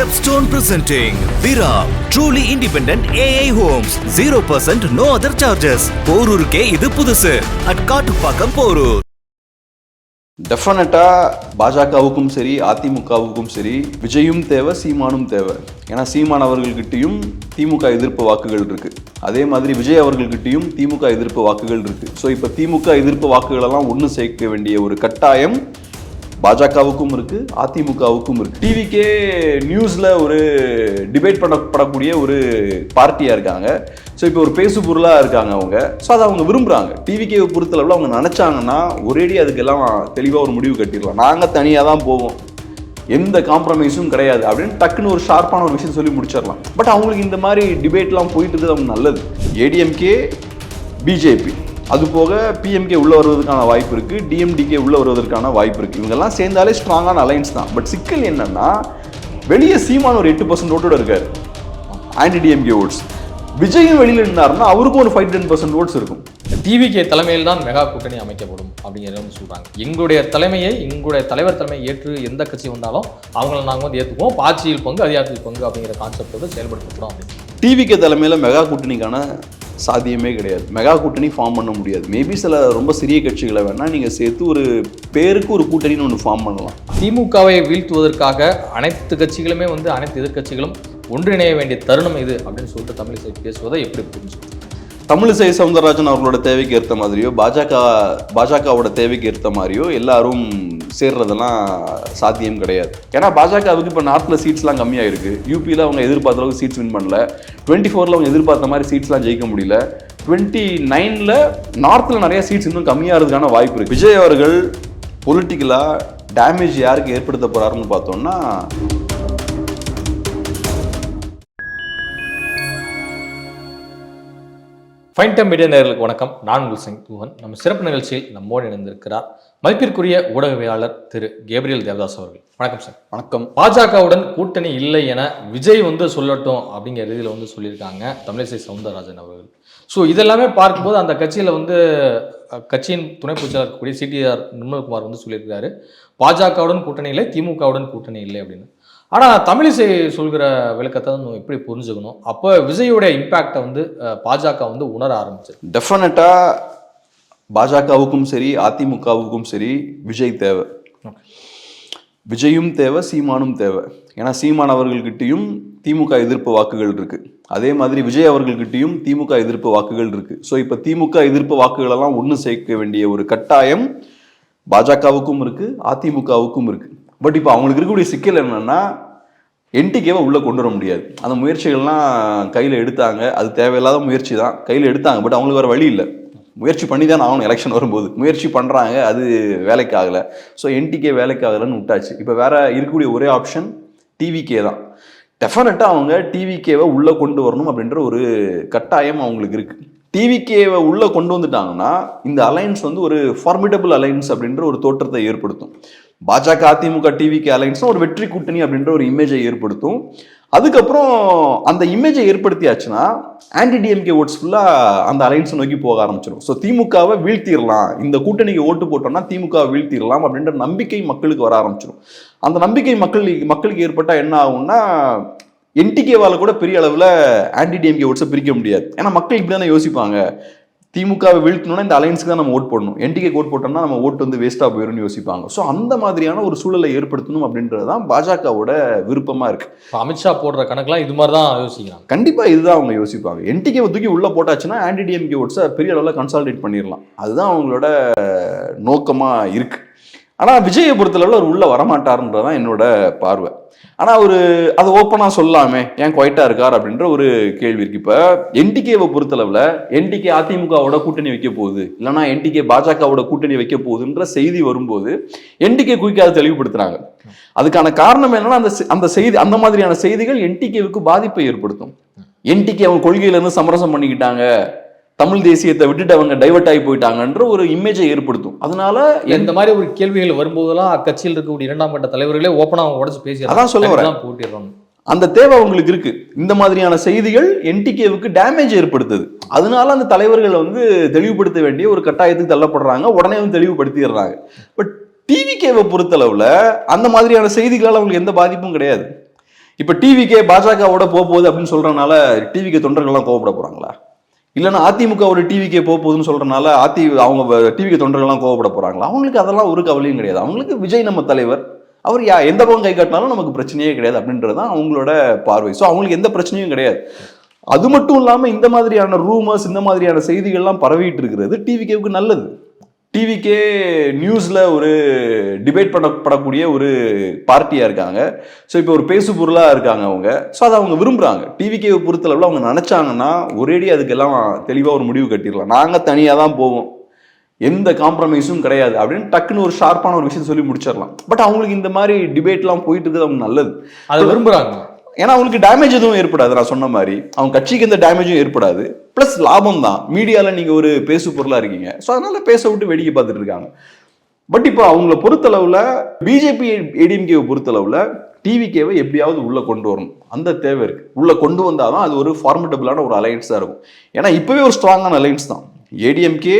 Stepstone presenting Vira truly independent AI homes. 0% no other charges. போரூருக்கே இது புதுசு. At Kattupakkam Porur. டெஃபினட்டாக பாஜகவுக்கும் சரி அதிமுகவுக்கும் சரி விஜயும் தேவை சீமானும் தேவை. ஏன்னா சீமான் அவர்கள்கிட்டயும் திமுக எதிர்ப்பு வாக்குகள் இருக்கு. அதே மாதிரி விஜய் அவர்கள்கிட்டயும் திமுக எதிர்ப்பு வாக்குகள் இருக்கு. ஸோ இப்போ திமுக எதிர்ப்பு வாக்குகளெல்லாம் ஒன்று சேர்க்க வேண்டிய ஒரு கட்டாயம் பாஜகவுக்கும் இருக்கு அதிமுகவுக்கும் இருக்கு. டிவிக்கே நியூஸ்ல ஒரு டிபேட் பண்ணப்படக்கூடிய ஒரு பார்ட்டியா இருக்காங்க. ஸோ இப்போ ஒரு பேசு பொருளாக இருக்காங்க அவங்க. ஸோ அதை அவங்க விரும்புகிறாங்க டிவிக்கே பொறுத்தளவில் அவங்க நினச்சாங்கன்னா ஒரேடி அதுக்கெல்லாம் தெளிவாக ஒரு முடிவு கட்டிடலாம். நாங்கள் தனியாக தான் போவோம். எந்த காம்ப்ரமைஸும் கிடையாது அப்படின்னு டக்குன்னு ஒரு ஷார்ப்பான ஒரு விஷயம் சொல்லி முடிச்சிடலாம். பட் அவங்களுக்கு இந்த மாதிரி டிபேட்லாம் போயிட்டு இருக்குது அவங்க நல்லது. ஏடிஎம்கே பிஜேபி அது போக பிஎம்கே உள்ள வருவதற்கான வாய்ப்பு இருக்கு டிஎம்டிகே உள்ள வருவதற்கான வாய்ப்பு இருக்கு. இவங்கெல்லாம் சேர்ந்தாலே ஸ்ட்ராங்கான அலைன்ஸ் தான். பட் சிக்கல் என்னன்னா வெளியே சீமான் ஒரு எட்டு பர்சன்ட் ஓட்டோட இருக்காரு. ஆன்டி டிஎம்கே ஓட்ஸ் விஜயும் வெளியில இருந்தாருன்னா அவருக்கும் ஒரு ஃபைவ் டென் பர்சன்ட் ஓட்ஸ் இருக்கும். டிவிகே தலைமையில் தான் மெகா கூட்டணி அமைக்கப்படும் அப்படிங்கிறத வந்து சொல்றாங்க. எங்களுடைய தலைமையை எங்களுடைய தலைவர் தலைமையை ஏற்று எந்த கட்சி வந்தாலும் அவங்கள நாங்கள் வந்து ஏற்றுக்குவோம் ஆட்சியில் பங்கு அதிகாரத்தில் பங்கு அப்படிங்கிற கான்செப்ட் வந்து செயல்படுத்தப்படும் அப்படின்னு. டிவிகே தலைமையில் மெகா கூட்டணிக்கான சாத்தியமே கிடையாது. மெகா கூட்டணி ஃபார்ம் பண்ண முடியாது. மேபி சில ரொம்ப சிறிய கட்சிகளை வேணால் நீங்கள் சேர்த்து ஒரு பேருக்கு ஒரு கூட்டணின்னு ஒன்று ஃபார்ம் பண்ணலாம். திமுகவை வீழ்த்துவதற்காக அனைத்து கட்சிகளுமே வந்து அனைத்து எதிர்க்கட்சிகளும் ஒன்றிணைய வேண்டிய தருணம் இது அப்படின்னு சொல்லிட்டு தமிழிசை பேசுவதை எப்படி புரிஞ்சுக்கணும் தமிழிசை சவுந்தரராஜன் அவர்களோட தேவைக்கு ஏற்ற மாதிரியோ பாஜக பாஜகவோட தேவைக்கு ஏற்ற மாதிரியோ எல்லாரும் சேர்றதெல்லாம் சாத்தியம் கிடையாது. ஏன்னா பாஜகவுக்கு இப்போ நார்த்தில் சீட்ஸ்லாம் கம்மியாக இருக்குது யூபியில் அவங்க எதிர்பார்த்த அளவுக்கு சீட்ஸ் வின் பண்ணல. டுவெண்ட்டி ஃபோரில் அவங்க எதிர்பார்த்த மாதிரி சீட்ஸ்லாம் ஜெயிக்க முடியல. டுவெண்ட்டி நைனில் நார்த்தில் நிறைய சீட்ஸ் இன்னும் கம்மியாகிறதுக்கான வாய்ப்பு இருக்குது விஜய் அவர்கள் பொலிட்டிக்கலாக டேமேஜ் யாருக்கு ஏற்படுத்த போகிறாருன்னு பார்த்தோம்னா ஃபைன் டைம் மீடியா நேயர்களுக்கு வணக்கம். நான் உங்கள் சிங் தூவன் நம்ம சிறப்பு நிகழ்ச்சியில் நம்மோடு இணைந்திருக்கிறார். மதிப்பிற்குரிய ஊடகவியலாளர் திரு கேப்ரியல் தேவதாஸ் அவர்கள். வணக்கம் சார். வணக்கம். பாஜகவுடன் கூட்டணி இல்லை என விஜய் வந்து சொல்லட்டும் அப்படிங்கிற ரீதியில் வந்து சொல்லியிருக்காங்க தமிழிசை சவுந்தரராஜன் அவர்கள். ஸோ இதெல்லாமே பார்க்கும்போது அந்த கட்சியில் வந்து கட்சியின் துணை பொதுச்செயலாளர் இருக்கக்கூடிய சிடிஆர் நிர்மல்குமார் வந்து சொல்லியிருக்காரு பாஜகவுடன் கூட்டணி இல்லை திமுகவுடன் கூட்டணி இல்லை அப்படின்னு. ஆனால் தமிழிசை சொல்கிற விளக்கத்தை நம்ம எப்படி புரிஞ்சுக்கணும்? அப்போ விஜயோட இம்பேக்டை வந்து பாஜக வந்து உணர ஆரம்பிச்சது. டெஃபினட்டாக பாஜகவுக்கும் சரி அதிமுகவுக்கும் சரி விஜய் தேவை. விஜயும் தேவை சீமானும் தேவை. ஏன்னா சீமான் அவர்கள்கிட்டயும் திமுக எதிர்ப்பு வாக்குகள் இருக்கு. அதே மாதிரி விஜய் அவர்கள்கிட்டயும் திமுக எதிர்ப்பு வாக்குகள் இருக்கு. ஸோ இப்போ திமுக எதிர்ப்பு வாக்குகளெல்லாம் ஒன்று சேர்க்க வேண்டிய ஒரு கட்டாயம் பாஜகவுக்கும் இருக்கு அதிமுகவுக்கும் இருக்கு. பட் இப்போ அவங்களுக்கு இருக்கக்கூடிய சிக்கல் என்னென்னா என்டிகேவை உள்ளே கொண்டு வர முடியாது. அந்த முயற்சிகள்லாம் கையில் எடுத்தாங்க. அது தேவையில்லாத முயற்சி தான். கையில் எடுத்தாங்க. பட் அவங்களுக்கு வேறு வழி இல்லை. முயற்சி பண்ணி தான் ஆகணும் எலெக்ஷன் வரும்போது. முயற்சி பண்ணுறாங்க அது வேலைக்கு ஆகலை ஸோ என்டிகே வேலைக்கு ஆகலைன்னு விட்டாச்சு. இப்போ வேற இருக்கக்கூடிய ஒரே ஆப்ஷன் டிவிகே தான். டெஃபினட்டாக அவங்க டிவிகேவை உள்ளே கொண்டு வரணும் அப்படின்ற ஒரு கட்டாயம் அவங்களுக்கு இருக்குது டிவிகேவை உள்ளே கொண்டு வந்துட்டாங்கன்னா இந்த அலைன்ஸ் வந்து ஒரு ஃபார்மிடபிள் அலைன்ஸ் அப்படின்ற ஒரு தோற்றத்தை ஏற்படுத்தும். பாஜக அதிமுக டிவிகே அலைன்ஸ் ஒரு வெற்றி கூட்டணி அப்படின்ற ஒரு இமேஜை ஏற்படுத்தும். அதுக்கப்புறம் அந்த இமேஜை ஏற்படுத்தியாச்சுன்னா ஆன்டி டிஎம்கே ஓட்ஸ் ஃபுல்லாக அந்த அலைன்ஸை நோக்கி போக ஆரம்பிச்சிடும் ஸோ திமுகவை வீழ்த்திடலாம் இந்த கூட்டணிக்கு ஓட்டு போட்டோம்னா திமுகவை வீழ்த்திடலாம் அப்படின்ற நம்பிக்கை மக்களுக்கு வர ஆரம்பிச்சிடும் அந்த நம்பிக்கை மக்கள் மக்களுக்கு ஏற்பட்டால் என்ன ஆகும்னா என்டிகேவால் கூட பெரிய அளவில் ஆன்டி டிஎம்கே ஓட்ஸை பிரிக்க முடியாது. ஏன்னா மக்கள் இப்படி தானே யோசிப்பாங்க. திமுகவை வீழ்த்தணும்னா இந்த அலைன்ஸ்க்கு தான் நம்ம ஓட் போடணும். என்டிகே ஓட் போட்டோம்னா நம்ம ஓட்டு வந்து வேஸ்ட்டாக போயிடும்னு யோசிப்பாங்க. ஸோ அந்த மாதிரியான ஒரு சூழலை ஏற்படுத்தணும் அப்படின்றது தான் பாஜகவோட விருப்பமாக இருக்கு. இப்போ அமித்ஷா போடுற கணக்கெல்லாம் இது மாதிரி தான் யோசிக்கிறாங்க. கண்டிப்பாக இதுதான் அவங்க யோசிப்பாங்க. என்டிகேவை தூக்கி உள்ளே போட்டாச்சுன்னா ஆன்டி டிஎம்கே ஓட்ஸை பெரிய அளவில் கன்சால்டேட் பண்ணிடலாம். அதுதான் அவங்களோட நோக்கமாக இருக்கு. ஆனால் விஜயை பொறுத்தளவில் அவர் உள்ளே வரமாட்டாருன்றதான் என்னோட பார்வை. ஆனால் அவர் அதை ஓப்பனாக சொல்லாமே ஏன் குவைட்டாக இருக்கார் அப்படின்ற ஒரு கேள்வி இருக்கு. இப்போ என்டிகேவை பொறுத்தளவில் என்டிகே அதிமுகவோட கூட்டணி வைக்க போகுது இல்லைனா என்டிகே பாஜகவோட கூட்டணி வைக்க போகுதுன்ற செய்தி வரும்போது என்டிகே குயிக்காக தெளிவுபடுத்துகிறாங்க அதுக்கான காரணம் என்னன்னா அந்த அந்த செய்தி அந்த மாதிரியான செய்திகள் என்டிகேவுக்கு பாதிப்பை ஏற்படுத்தும். என்டிகே அவங்க கொள்கையிலேருந்து சமரசம் பண்ணிக்கிட்டாங்க. தமிழ் தேசியத்தை விட்டுட்டு அவங்க டைவர்ட் ஆகி போயிட்டாங்கன்ற ஒரு இமேஜை ஏற்படுத்தும். அதனால இந்த மாதிரி ஒரு கேள்விகள் வரும்போதெல்லாம் அக்கட்சியில் இருக்கக்கூடிய இரண்டாம் கட்ட தலைவர்களே ஓப்பனா அவங்க உடச்சு பேசி அதான் சொல்ல வரேன். போட்டிடுறோம் அந்த தேவை அவங்களுக்கு இருக்கு. இந்த மாதிரியான செய்திகள் என்டிகேவுக்கு டேமேஜ் ஏற்படுத்துது. அதனால அந்த தலைவர்கள் வந்து தெளிவுபடுத்த வேண்டிய ஒரு கட்டாயத்துக்கு தள்ளப்படுறாங்க. உடனே வந்து தெளிவுபடுத்திடுறாங்க. பட் டிவிகேவை பொறுத்தளவுல அந்த மாதிரியான செய்திகளால் அவங்களுக்கு எந்த பாதிப்பும் கிடையாது. இப்ப டிவிக்கே பாஜகவோட போக போகுது அப்படின்னு சொல்றதுனால டிவிக்கே தொண்டர்கள்லாம் கோவப்பட போறாங்களா? இல்லைன்னா அதிமுக ஒரு டிவிக்கே போக போகுதுன்னு சொல்றதுனால அதி அவங்க டிவிக்கு தொண்டர்கள்லாம் கோவப்பட போறாங்களா அவங்களுக்கு அதெல்லாம் ஒரு கவலையும் கிடையாது. அவங்களுக்கு விஜய் நம்ம தலைவர். அவர் யா எந்த பக்கம் கை காட்டினாலும் நமக்கு பிரச்சனையே கிடையாது அப்படின்றது தான் அவங்களோட பார்வை. ஸோ அவங்களுக்கு எந்த பிரச்சனையும் கிடையாது. அது மட்டும் இல்லாமல் இந்த மாதிரியான ரூமர்ஸ் இந்த மாதிரியான செய்திகள்லாம் பரவிட்டு இருக்கிறது டிவிகேவுக்கு நல்லது. டிவிக்கே நியூஸில் ஒரு டிபேட் பண்ணப்படக்கூடிய ஒரு பார்ட்டியாக இருக்காங்க. ஸோ இப்போ ஒரு பேசு பொருளாக இருக்காங்க அவங்க. ஸோ அதை அவங்க விரும்புகிறாங்க டிவிக்கேவை பொறுத்தளவில் அவங்க நினச்சாங்கன்னா ஒரேடி அதுக்கெல்லாம் தெளிவாக ஒரு முடிவு கட்டிடலாம். நாங்கள் தனியாக தான் போவோம். எந்த காம்ப்ரமைஸும் கிடையாது. அப்படின்னு டக்குன்னு ஒரு ஷார்ப்பான ஒரு விஷயத்தை சொல்லி முடிச்சிடலாம். பட் அவங்களுக்கு இந்த மாதிரி டிபேட்லாம் போயிட்டு இருக்கிறது அவங்க நல்லது. அதை விரும்புறாங்க. ஏன்னா அவங்களுக்கு டேமேஜ் எதுவும் ஏற்படாது. நான் சொன்ன மாதிரி. அவங்க கட்சிக்கு எந்த டேமேஜும் ஏற்படாது. ப்ளஸ் லாபம் தான் மீடியாவில் நீங்கள் ஒரு பேசு பொருளாக இருக்கீங்க. ஸோ அதனால பேச விட்டு வேடிக்கை பார்த்துட்டு இருக்காங்க. பட் இப்போ அவங்கள பொறுத்தளவில் பிஜேபி ஏடிஎம்கேவை பொறுத்தளவில் டிவிகேவை எப்படியாவது உள்ளே கொண்டு வரணும். அந்த தேவை இருக்குது உள்ளே கொண்டு வந்தாதான் அது ஒரு ஃபார்மட்டபிளான ஒரு அலையன்ஸாக இருக்கும். ஏன்னா இப்போவே ஒரு ஸ்ட்ராங்கான அலையன்ஸ் தான். ஏடிஎம்கே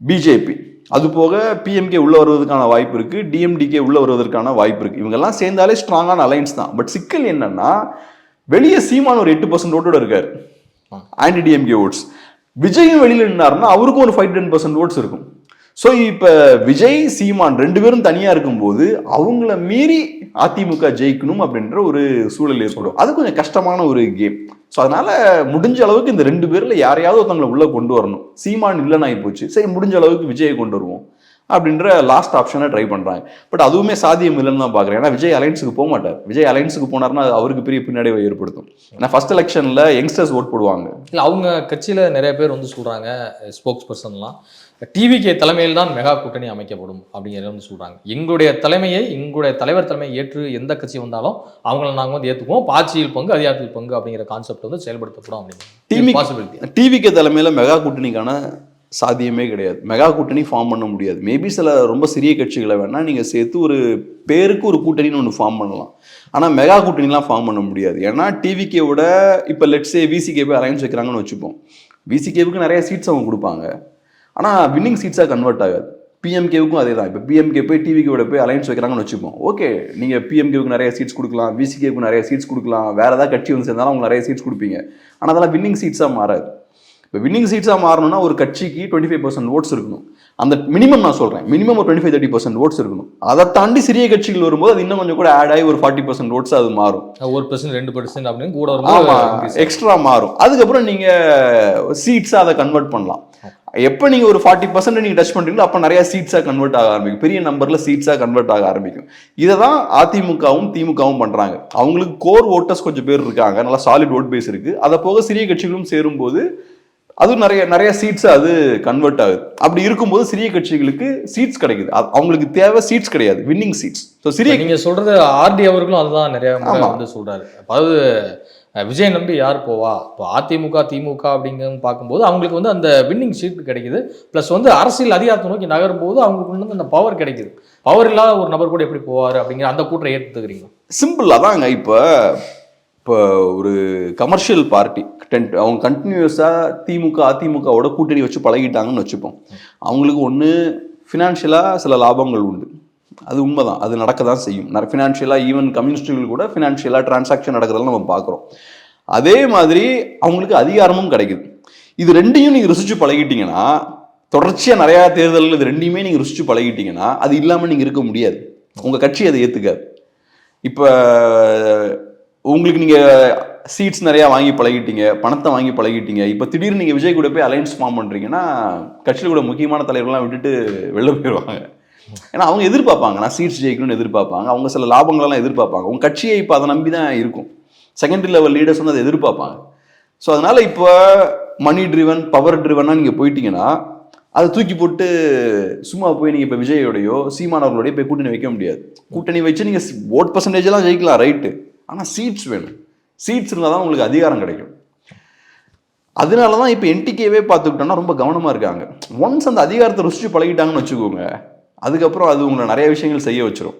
பிஜேபி அது போக பிஎம்கே உள்ள வருவதற்கான வாய்ப்பு இருக்கு. டிஎம்டிகே உள்ள வருவதற்கான வாய்ப்பு இருக்கு. இவங்கெல்லாம் சேர்ந்தாலே ஸ்ட்ராங்கான அலைன்ஸ் தான். பட் சிக்கல் என்னன்னா வெளியே சீமான் ஒரு எட்டு பர்சன்ட் ஓட்டோட இருக்காரு. Anti DMK votes. விஜயும் வெளியில் நின்னாருன்னா அவருக்கும் ஒரு ஃபைவ் டென் பர்சன்ட் ஓட்ஸ் இருக்கும். ஸோ இப்போ விஜய் சீமான் ரெண்டு பேரும் தனியாக இருக்கும்போது அவங்கள மீறி அதிமுக ஜெயிக்கணும் அப்படின்ற ஒரு சூழல் ஏற்படும் அது கொஞ்சம் கஷ்டமான ஒரு கேம் ஸோ அதனால முடிஞ்ச அளவுக்கு இந்த ரெண்டு பேரில் யாரையாவது ஒருத்தவங்களை உள்ளே கொண்டு வரணும். சீமான் இல்லைன்னு ஆகி போச்சு. சரி முடிஞ்ச அளவுக்கு விஜயை கொண்டு வருவோம். அப்படின்ற லாஸ்ட் ஆப்ஷனை ட்ரை பண்ணுறாங்க பட் அதுவுமே சாத்தியம் இல்லைன்னு தான் பார்க்குறேன். ஏன்னா விஜய் அலைன்ஸுக்கு போக மாட்டார். விஜய் அலைன்ஸுக்கு போனார்னா அது அவருக்கு பெரிய பின்னாடியை ஏற்படுத்தும். ஏன்னா ஃபர்ஸ்ட் எலெக்ஷனில் யங்ஸ்டர்ஸ் ஓட் போடுவாங்க. இல்லை அவங்க கட்சியில் நிறைய பேர் வந்து சொல்கிறாங்க ஸ்போக்ஸ் பர்சன்லாம் டிவிகே தலைமையில் தான் மெகா கூட்டணி அமைக்கப்படும் அப்படிங்கிறத வந்து சொல்கிறாங்க எங்களுடைய தலைமையை எங்களுடைய தலைவர் தலைமையை ஏற்று எந்த கட்சி வந்தாலும் அவங்கள நாங்கள் வந்து ஏற்றுக்குவோம் ஆட்சியில் பங்கு அதிகாரத்தில் பங்கு அப்படிங்கிற கான்செப்ட் வந்து செயல்படுத்தப்படும் டிவி- அப்படிங்கிற பாசிபிலிட்டி டிவிக்கு தலைமையில் மெகா கூட்டணிக்கான சாத்தியமே கிடையாது. மெகா கூட்டணி ஃபார்ம் பண்ண முடியாது. மேபி சில ரொம்ப சிறிய கட்சிகளை வேணால் நீங்கள் சேர்த்து ஒரு பேருக்கு ஒரு கூட்டணின்னு ஒன்று ஃபார்ம் பண்ணலாம். ஆனால் மெகா கூட்டணிலாம் ஃபார்ம் பண்ண முடியாது. ஏன்னா டிவிகேவோட இப்போ லெட்ஸே விசிகே போய் அலைன்ஸ் வைக்கிறாங்கன்னு வச்சுப்போம். விசிகேவுக்கு நிறைய சீட்ஸ் அவங்க கொடுப்பாங்க. ஆனால் வின்னிங் சீட்ஸாக கன்வெர்ட் ஆகாது. பிஎம்கேவுக்கும் அதே தான் இப்போ பிஎம்கே போய் டிவிக்கோட போய் அலைன்ஸ் வைக்கிறாங்கன்னு வச்சுப்போம். ஓகே நீங்கள் பிஎம்கேவுக்கு நிறைய சீட்ஸ் கொடுக்கலாம். விசிகேவுக்கு நிறைய சீட்ஸ் கொடுக்கலாம். வேறு ஏதாவது கட்சி வந்து சேர்ந்தாலும் அவங்க நிறைய சீட்ஸ் கொடுப்பீங்க. ஆனால் அதெல்லாம் வின்னிங் சீட்ஸாக மாறாது. இப்போ வின்னிங் சீட்ஸாக மாறணும்னா ஒரு கட்சிக்கு டுவெண்ட்டி ஃபைவ் பர்சன்ட் ஓட்ஸ் இருக்கணும். அந்த மினிமம் நான் சொல்கிறேன் மினிமம் ஒரு twenty five thirty percent votes இருக்கணும். அதை தாண்டி சிறிய கட்சிகள் வரும்போது அது இன்னும் கொஞ்சம் கூட ஆட் ஆகி ஒரு ஃபார்ட்டி பர்சன்ட் ஓட்ஸ் அது மாறும். ஒரு பர்சன்ட் ரெண்டு பர்சன்ட் அப்படின்னு கூட ஆமா வரும்போது எக்ஸ்ட்ரா மாறும். அதுக்கப்புறம் நீங்க சீட்ஸா அதை கன்வெர்ட் பண்ணலாம். எப்போ நீங்க ஒரு ஃபார்ட்டி பர்சன்ட் நீங்க டச் பண்றீங்களோ அப்போ நிறைய சீட்ஸா கன்வெர்ட் ஆக ஆரம்பிக்கும். பெரிய நம்பர்ல சீட்ஸா கன்வெர்ட் ஆக ஆரம்பிக்கும். இதை தான் அதிமுகவும் திமுகவும் பண்றாங்க. அவங்களுக்கு கோர் ஓட்டர்ஸ் கொஞ்சம் பேர் இருக்காங்க. நல்லா சாலிட் ஓட் பேஸ் இருக்கு. அதை போக சிறிய கட்சிகளும் சேரும்போது அதுவும் நிறைய நிறைய சீட்ஸ் அது கன்வெர்ட் ஆகுது. அப்படி இருக்கும்போது சிறிய கட்சிகளுக்கு சீட்ஸ் கிடைக்குது. அவங்களுக்கு தேவை சீட்ஸ் கிடையாது. வின்னிங் சீட்ஸ் ஸோ சிறிய நீங்க சொல்றது ஆர்டி அவர்களும் அதுதான் நிறைய. வந்து சொல்றாரு. அதாவது விஜய் நம்பி யார் போவா? இப்போ அதிமுக திமுக அப்படிங்க பார்க்கும்போது அவங்களுக்கு வந்து அந்த வின்னிங் சீட் கிடைக்குது. ப்ளஸ் வந்து அரசியல் அதிகாரத்தை நோக்கி நகரும் போது அவங்களுக்கு வந்து அந்த பவர் கிடைக்குது. பவர் இல்லாத ஒரு நபர் கூட எப்படி போவார் அப்படிங்கிற அந்த கூட்டை ஏற்றுக்கிறீங்க சிம்பிள் அதாங்க இப்போ இப்போ ஒரு கமர்ஷியல் பார்ட்டி டென்ட் அவங்க கண்டினியூஸாக திமுக அதிமுகவோட கூட்டணி வச்சு பழகிட்டாங்கன்னு வச்சுப்போம். அவங்களுக்கு ஒன்று ஃபினான்ஷியலாக சில லாபங்கள் உண்டு. அது உண்மைதான். அது நடக்க தான் செய்யும் ஃபினான்ஷியலாக ஈவன் கம்யூனிஸ்டுகள் கூட ஃபினான்ஷியலாக டிரான்சாக்ஷன் நடக்கிறதெல்லாம் நம்ம பார்க்குறோம். அதே மாதிரி அவங்களுக்கு அதிகாரமும் கிடைக்குது. இது ரெண்டையும் நீங்கள் ருசிச்சு பழகிட்டீங்கன்னா தொடர்ச்சியாக நிறையா தேர்தல்கள் இது ரெண்டையுமே நீங்கள் ருசிச்சு பழகிட்டீங்கன்னா அது இல்லாமல் நீங்கள் இருக்க முடியாது. உங்கள் கட்சி அதை ஏற்றுக்காது இப்போ உங்களுக்கு நீங்கள் சீட்ஸ் நிறையா வாங்கி பழகிட்டீங்க பணத்தை வாங்கி பழகிட்டீங்க. இப்போ திடீர்னு நீங்கள் விஜய் கூட போய் அலைன்ஸ் ஃபார்ம் பண்ணுறீங்கன்னா கட்சியில் கூட முக்கியமான தலைவர்கள்லாம் விட்டுட்டு வெளில போயிடுவாங்க ஏன்னா அவங்க எதிர்பார்ப்பாங்க. நான் சீட்ஸ் ஜெயிக்கணும்னு எதிர்பார்ப்பாங்க. அவங்க சில லாபங்களெல்லாம் எதிர்பார்ப்பாங்க. உங்கள் கட்சியை இப்போ அதை நம்பி தான் இருக்கும். செகண்டரி லெவல் லீடர்ஸ் வந்து அதை எதிர்பார்ப்பாங்க. ஸோ அதனால இப்போ மணி ட்ரிவன் பவர் ட்ரிவனாக நீங்கள் போயிட்டீங்கன்னா அதை தூக்கி போட்டு சும்மா போய் நீங்கள் இப்போ விஜயோடையோ சீமானவர்களோடய போய் கூட்டணி வைக்க முடியாது. கூட்டணி வச்சு நீங்கள் ஓட் பர்சன்டேஜ் எல்லாம் ஜெயிக்கலாம் ரைட்டு ஆனால் சீட்ஸ் வேணும். சீட்ஸ் இருந்தால் தான் உங்களுக்கு அதிகாரம் கிடைக்கும். அதனால தான் இப்போ என்டிகேவே பார்த்துக்கிட்டோம்னா ரொம்ப கவனமாக இருக்காங்க. ஒன்ஸ் அந்த அதிகாரத்தை ருசிச்சு பழகிட்டாங்கன்னு வச்சுக்கோங்க அதுக்கப்புறம் அது உங்களை நிறைய விஷயங்கள் செய்ய வச்சிரும்.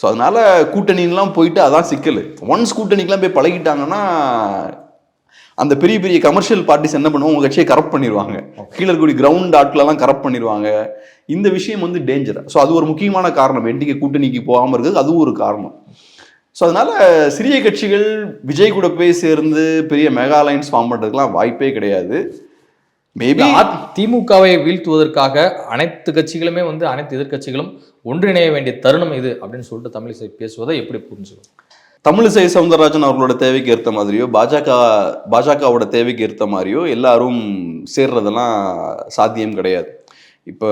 ஸோ அதனால கூட்டணிலாம் போயிட்டு அதான் சிக்கல். ஒன்ஸ் கூட்டணிக்கெலாம் போய் பழகிட்டாங்கன்னா அந்த பெரிய பெரிய கமர்ஷியல் பார்ட்டிஸ் என்ன பண்ணுவாங்க? உங்க கட்சியை கரப்ட் பண்ணிடுவாங்க கீழே இருக்கக்கூடிய கிரவுண்ட் ஆட்களெல்லாம் கரப்ட் பண்ணிடுவாங்க இந்த விஷயம் வந்து டேஞ்சர் ஸோ அது ஒரு முக்கியமான காரணம். என்டிகே கூட்டணிக்கு போகாமல் இருக்கிறது அதுவும் ஒரு காரணம். ஸோ அதனால சிறிய கட்சிகள் விஜய் கூட போய் சேர்ந்து பெரிய மெகா அலைன்ஸ் ஃபார்ம் பண்ணுறதுக்குலாம் வாய்ப்பே கிடையாது. மேபி திமுகவை வீழ்த்துவதற்காக அனைத்து கட்சிகளுமே வந்து அனைத்து எதிர்க்கட்சிகளும் ஒன்றிணைய வேண்டிய தருணம் இது அப்படின்னு சொல்லிட்டு தமிழிசை பேசுவதை எப்படி புரிஞ்சுக்கணும்? தமிழிசை சவுந்தரராஜன் அவர்களோட தேவைக்கு ஏற்ற மாதிரியோ பாஜக பாஜகவோட தேவைக்கு ஏற்ற மாதிரியோ எல்லாரும் சேர்றதெல்லாம் சாத்தியம் கிடையாது. இப்போ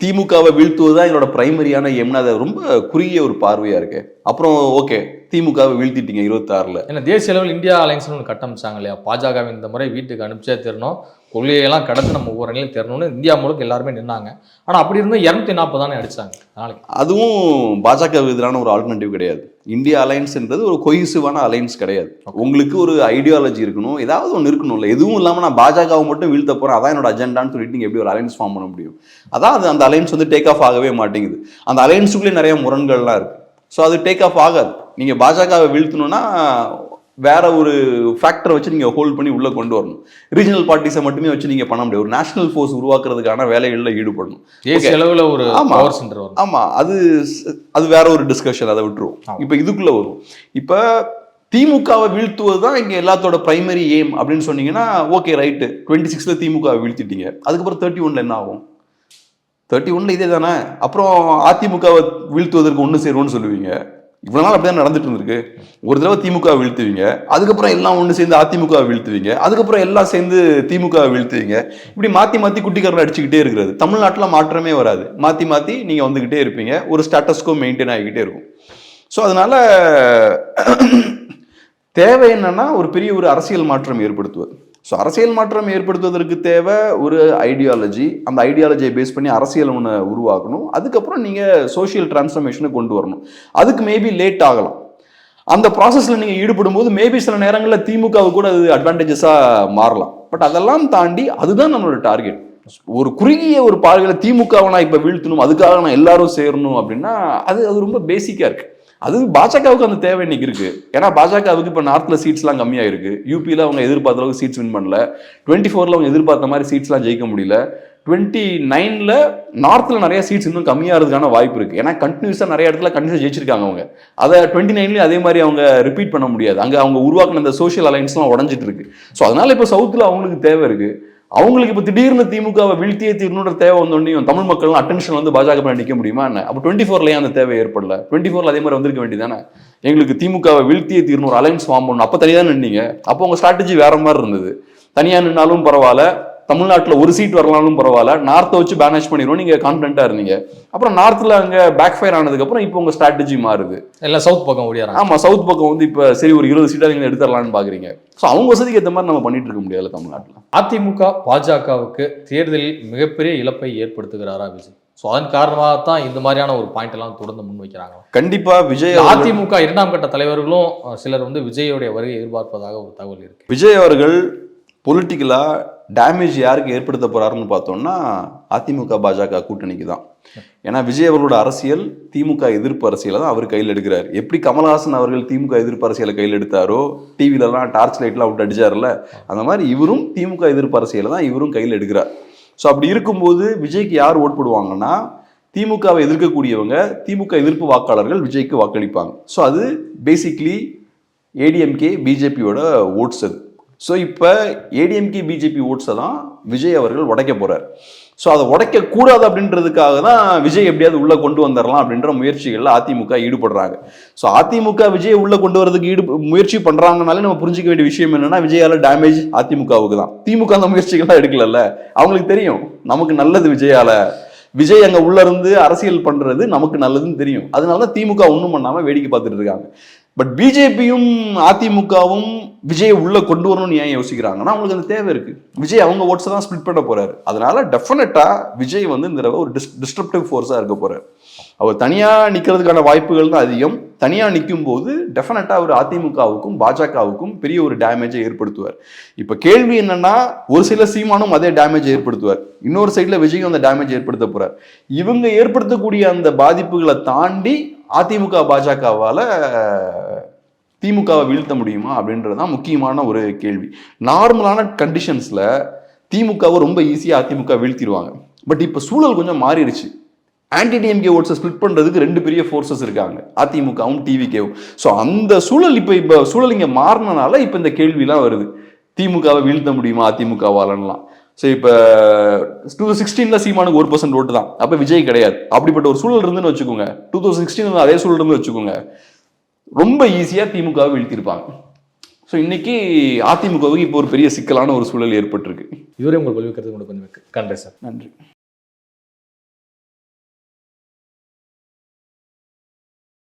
திமுகவை வீழ்த்துவது தான் என்னோட பிரைமரியான எம்னா. அது ரொம்ப குறுகிய ஒரு பார்வையா இருக்கு. அப்புறம் ஓகே திமுகவை வீழ்த்திட்டீங்க இருபத்தாறுல. ஏன்னா தேசிய அளவில் இந்தியா அலைன்ஸ்னு ஒன்று கட்டமிச்சாங்க இல்லையா? பாஜக இந்த முறை வீட்டுக்கு அனுப்பிச்சே தரணும். கொள்கையெல்லாம் கடந்து நம்ம ஒவ்வொரு அணியிலும் தரணும்னு இந்தியா முழுக்க எல்லாருமே நின்னாங்க. ஆனால் அப்படி இருந்தும் இரநூத்தி நாற்பது தானே அடிச்சாங்க. நாளைக்கு. அதுவும் பாஜக எதிரான ஒரு ஆல்டர்னேட்டிவ் கிடையாது. இந்தியா அலைன்ஸ்ன்றது ஒரு கொய்சிவான அலைன்ஸ் கிடையாது. உங்களுக்கு ஒரு ஐடியாலஜி இருக்கணும் ஏதாவது ஒன்று இருக்கணும்ல. எதுவும் இல்லாமல் நான் பாஜகவை மட்டும் வீழ்த்த போறேன் அதான் என்னோட அஜெண்டான்னு சொல்லிட்டு நீங்க எப்படி ஒரு அலைன்ஸ் ஃபார்ம் பண்ண முடியும்? அதான் அது அந்த அலைன்ஸ் வந்து டேக் ஆஃப் ஆகவே மாட்டேங்குது. அந்த அலைன்ஸுக்குள்ளே நிறைய முரண்கள்லாம் இருக்கு. ஸோ அது டேக் ஆஃப் ஆகாது. நீங்க பாஜகவை வீழ்த்தணும்னா வேற ஒரு ஃபேக்டரை வச்சு நீங்க ஹோல்ட் பண்ணி உள்ள கொண்டு வரணும். ரீஜனல் பார்ட்டிஸை மட்டுமே வச்சு நீங்க பண்ண முடியாது. ஒரு நேஷனல் ஃபோர்ஸ் உருவாக்குறதுக்கான வேலைகளில் ஈடுபடணும். அளவில் ஒரு. பவர் சென்டர் வரும். ஆமா. அது அது வேற ஒரு டிஸ்கஷன் அதை விட்டுருவோம். இப்போ இதுக்குள்ள வரும் இப்போ திமுகவை வீழ்த்துவது தான் இங்க எல்லாத்தோட பிரைமரி எய்ம் அப்படின்னு சொன்னீங்கன்னா ஓகே ரைட்டு டுவெண்ட்டி சிக்ஸ்ல திமுகவை வீழ்த்திட்டீங்க. அதுக்கப்புறம் தேர்ட்டி ஒன்ல என்ன ஆகும்? தேர்ட்டி ஒன்ல இதே தானே அப்புறம் அதிமுகவை வீழ்த்துவதற்கு ஒன்று சேருவோம்னு சொல்லுவீங்க. இவ்வளோ நாள் அப்படியே நடந்துட்டு இருந்திருக்கு. ஒரு தடவை திமுக வீழ்த்துவீங்க. அதுக்கப்புறம் எல்லாம் ஒன்று சேர்ந்து அதிமுக வீழ்த்துவீங்க. அதுக்கப்புறம் எல்லாம் சேர்ந்து திமுக வீழ்த்துவீங்க. இப்படி மாற்றி மாற்றி குட்டிக்காரன் அடிச்சுக்கிட்டே இருக்கிறது. தமிழ்நாட்டில் மாற்றமே வராது. மாற்றி மாற்றி நீங்கள் வந்துக்கிட்டே இருப்பீங்க. ஒரு ஸ்டேட்டஸ்கோ மெயின்டைன் ஆகிக்கிட்டே இருக்கும். ஸோ அதனால் தேவை என்னன்னா ஒரு பெரிய ஒரு அரசியல் மாற்றம் ஏற்படுத்துவது. ஸோ அரசியல் மாற்றம் ஏற்படுத்துவதற்கு தேவை ஒரு ஐடியாலஜி அந்த ஐடியாலஜியை பேஸ் பண்ணி அரசியல் ஒன்று உருவாக்கணும். அதுக்கப்புறம் நீங்கள் சோஷியல் டிரான்ஸ்ஃபர்மேஷனை கொண்டு வரணும். அதுக்கு மேபி லேட் ஆகலாம். அந்த ப்ராசஸில் நீங்கள் ஈடுபடும் போது மேபி சில நேரங்களில் திமுகவுக்கு கூட அது அட்வான்டேஜஸாக மாறலாம். பட் அதெல்லாம் தாண்டி அதுதான் நம்மளோட டார்கெட் ஒரு குறுகிய ஒரு பார்வையில் திமுகவை நான் இப்போ வீழ்த்தணும் அதுக்காக நான் எல்லாரும் சேரணும் அப்படின்னா அது அது ரொம்ப பேசிக்காக இருக்குது அது பாஜகவுக்கு அந்த தேவை இன்னைக்கு இருக்கு. ஏன்னா பாஜகவுக்கு இப்போ நார்த்ல சீட்ஸ்லாம் கம்மியாக இருக்கு யூபியில் அவங்க எதிர்பார்த்த அளவுக்கு சீட்ஸ் வின் பண்ணல. டுவெண்ட்டி ஃபோரில் அவங்க எதிர்பார்த்த மாதிரி சீட்ஸ்லாம் ஜெயிக்க முடியல. டுவெண்ட்டி நைனில் நார்த்தில் நிறைய சீட்ஸ் இன்னும் கம்மியாகிறதுக்கான வாய்ப்பு இருக்குது ஏன்னா கண்டினியூஸாக நிறைய இடத்துல கண்டினியூஸ் ஜெயிச்சிருக்காங்க அவங்க. அதை டுவெண்ட்டி நைன்லேயும் அதே மாதிரி அவங்க ரிப்பீட் பண்ண முடியாது. அங்கே அவங்க உருவாக்குன அந்த சோஷியல் அலைன்ஸ்லாம் உடஞ்சிட்டு இருக்கு. ஸோ அதனால இப்போ சவுத்தில் அவங்களுக்கு தேவை இருக்குது அவங்களுக்கு இப்போ திடீர்னு திமுகவை வீழ்த்தியே தீரணுன்ற தேவை வந்தோடனையும் தமிழ் மக்கள்லாம் அட்டென்ஷன் வந்து பாஜக பண்ண நிற்க முடியுமா என்ன? அப்போ டுவெண்ட்டி ஃபோர்லேயே அந்த தேவை ஏற்படல. டுவெண்ட்டி ஃபோரில் அதே மாதிரி வந்திருக்க வேண்டியதானே எங்களுக்கு திமுகவை வீழ்த்தியே தீரணும் ஒரு அலைன்ஸ் ஃபார்ம் பண்ணணும். அப்போ தனியாக நின்னீங்க. அப்போ உங்கள் ஸ்ட்ராட்டஜி வேற மாதிரி இருந்தது. தனியாக நின்னாலும் பரவாயில்ல. தமிழ்நாட்டில் ஒரு சீட் வரலாம்னு பரவாயில்ல. நார்த்தை வச்சு பேனேஜ் பண்ணிடுவோம். நீங்க கான்ஃபிடண்டா இருந்தீங்க. அப்புறம் நார்த்ல அங்க பேக் ஃபயர் ஆனதுக்கு அப்புறம் இப்போ உங்க ஸ்ட்ராட்டஜி மாறுது. எல்லாம் சவுத் பக்கம் ஓடியாராங்க. ஆமா சவுத் பக்கம் வந்து இப்ப சரி ஒரு இருபது சீட்டா நீங்க எடுத்துடலாம்னு பாக்குறீங்க. ஸோ அவங்க வசதிக்கு ஏற்ற மாதிரி நம்ம பண்ணிட்டு இருக்க முடியாதுல்ல தமிழ்நாட்டில். அதிமுக பாஜகவுக்கு தேர்தலில் மிகப்பெரிய இழப்பை ஏற்படுத்துகிறாரா விஜய்? ஸோ அதன் காரணமாக தான் இந்த மாதிரியான ஒரு பாயிண்ட் எல்லாம் தொடர்ந்து முன்வைக்கிறாங்க கண்டிப்பா விஜய் அதிமுக இரண்டாம் கட்ட தலைவர்களும் சிலர் வந்து விஜயோடைய வருகை எதிர்பார்ப்பதாக ஒரு தகவல் இருக்கு. விஜய் அவர்கள் பொலிட்டிக்கலா டேமேஜ் யாருக்கு ஏற்படுத்த போறாருன்னு பார்த்தோம்னா அதிமுக பாஜக கூட்டணிக்கு தான். ஏன்னா விஜய் அவர்களோட அரசியல் திமுக எதிர்ப்பு அரசியலை தான் அவர் கையில் எடுக்கிறார். எப்படி கமல்ஹாசன் அவர்கள் திமுக எதிர்ப்பு அரசியலை கையில் எடுத்தாரோ டிவிலலாம் டார்ச் லைட்லாம் விட்டு அடிச்சார்ல அந்த மாதிரி இவரும் திமுக எதிர்ப்பு அரசியலை தான் இவரும் கையில் எடுக்கிறார். ஸோ அப்படி இருக்கும்போது விஜய்க்கு யார் ஓட் போடுவாங்கன்னா திமுகவை எதிர்க்கக்கூடியவங்க திமுக எதிர்ப்பு வாக்காளர்கள் விஜய்க்கு வாக்களிப்பாங்க. ஸோ அது பேசிக்லி ஏடிஎம்கே பிஜேபியோட ஓட்ஸ் அது. ஸோ இப்போ ஏடிஎம்கே பிஜேபி ஓட்ஸை தான் விஜய் அவர்கள் உடைக்க போகிறார் ஸோ அதை உடைக்கக்கூடாது அப்படின்றதுக்காக தான் விஜய் எப்படியாவது உள்ளே கொண்டு வந்துடலாம் அப்படின்ற முயற்சிகளில் அதிமுக ஈடுபடுறாங்க. ஸோ அதிமுக விஜய் உள்ளே கொண்டு வரதுக்கு ஈடு முயற்சி பண்ணுறாங்கனாலே நம்ம புரிஞ்சிக்க வேண்டிய விஷயம் என்னென்னா விஜயால டேமேஜ் அதிமுகவுக்கு தான். திமுக அந்த முயற்சிகள்லாம் எடுக்கலல்ல. அவங்களுக்கு தெரியும் நமக்கு நல்லது விஜயால. விஜய் அங்கே உள்ளே இருந்து அரசியல் பண்ணுறது நமக்கு நல்லதுன்னு தெரியும். அதனால தான் திமுக ஒன்றும் பண்ணாமல் வேடிக்கை பார்த்துட்டு இருக்காங்க. பட் பிஜேபியும் அதிமுகவும் விஜயை உள்ளே கொண்டு வரணும்னு ஏன் யோசிக்கிறாங்கன்னா அவங்களுக்கு அந்த தேவை இருக்குது விஜய் அவங்க ஓட்ஸை தான் ஸ்பிளிட் பண்ண போகிறாரு அதனால டெஃபினட்டாக விஜய் வந்து இந்த தடவை ஒரு டிஸ் டிஸ்ட்ரப்டிவ் ஃபோர்ஸாக இருக்க போகிறார் அவர் தனியாக நிற்கிறதுக்கான வாய்ப்புகள் தான் அதிகம். தனியாக நிற்கும் போது டெஃபினட்டாக அவர் அதிமுகவுக்கும் பாஜகவுக்கும் பெரிய ஒரு டேமேஜை ஏற்படுத்துவார். இப்போ கேள்வி என்னன்னா ஒரு சில சீமானும் அதே டேமேஜ் ஏற்படுத்துவார். இன்னொரு சைடில் விஜயும் அந்த டேமேஜ் ஏற்படுத்த போகிறார் இவங்க ஏற்படுத்தக்கூடிய அந்த பாதிப்புகளை தாண்டி அதிமுக பாஜகவால் திமுகவை வீழ்த்த முடியுமா அப்படின்றது தான் முக்கியமான ஒரு கேள்வி. நார்மலான கண்டிஷன்ஸில் திமுகவை ரொம்ப ஈஸியாக அதிமுக வீழ்த்திடுவாங்க. பட் இப்போ சூழல் கொஞ்சம் மாறிடுச்சு. ஆன்டி டிஎம்கே ஓட்ஸை ஸ்பிளிட் பண்ணுறதுக்கு ரெண்டு பெரிய ஃபோர்ஸஸ் இருக்காங்க. அதிமுகவும் டிவிகேவும் ஸோ அந்த சூழல் இப்போ இப்போ சூழல் இங்கே மாறினனால இப்போ இந்த கேள்விலாம் வருது. திமுகவை வீழ்த்த முடியுமா அதிமுகவாலலாம் ஸோ இப்போ டூ தௌசண்ட் சிக்ஸ்டீனில் சீமானுக்கு ஒரு பர்சன்ட் ஓட்டு தான். அப்போ விஜய் கிடையாது. அப்படிப்பட்ட ஒரு சூழல் இருந்துன்னு வச்சுக்கோங்க. டூ தௌசண்ட் சிக்ஸ்டீன் அதே சூழல் இருந்து வச்சுக்கோங்க. ரொம்ப ஈஸியாக திமுகவை வீழ்த்திருப்பாங்க. ஸோ இன்னைக்கு அதிமுகவுக்கு இப்போ ஒரு பெரிய சிக்கலான ஒரு சூழல் ஏற்பட்டிருக்கு. இதுவரை உங்கள் கல்வி கருத்து கொண்டு கண்டேன் சார். நன்றி.